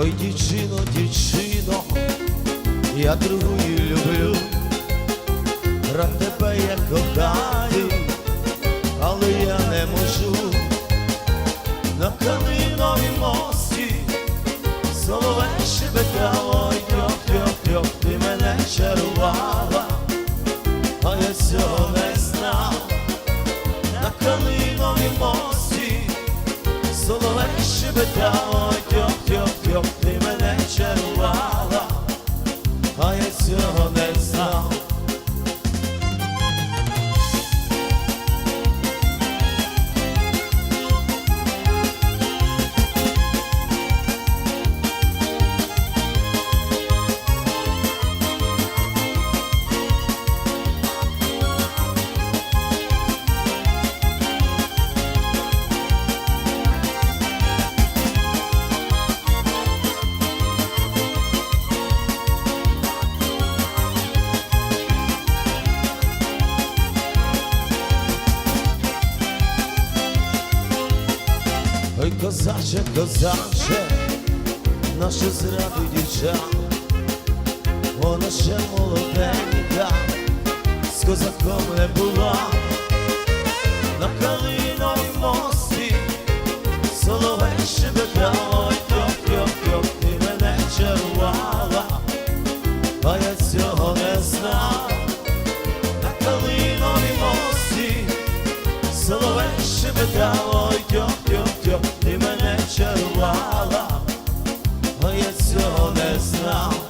Ой, дівчино, дівчино, я другую, люблю, про тебе я кохаю, але я не можу. На Канинові мості, соловей шебетало, ой, трьох-трьох-трьох, ти мене чарувала, а я цього не знав, на Канинові мості, солове шебетало, Ой, козаче, козаче, наша зраду дівчат, вона ще молоденька, з козаком не була, на калиновій мості, соловей шебетало, йоп-йоп-йоп, ти мене чарувала, а я цього не знав, на калиновій мості, Соловей шебетало, я цього не знав.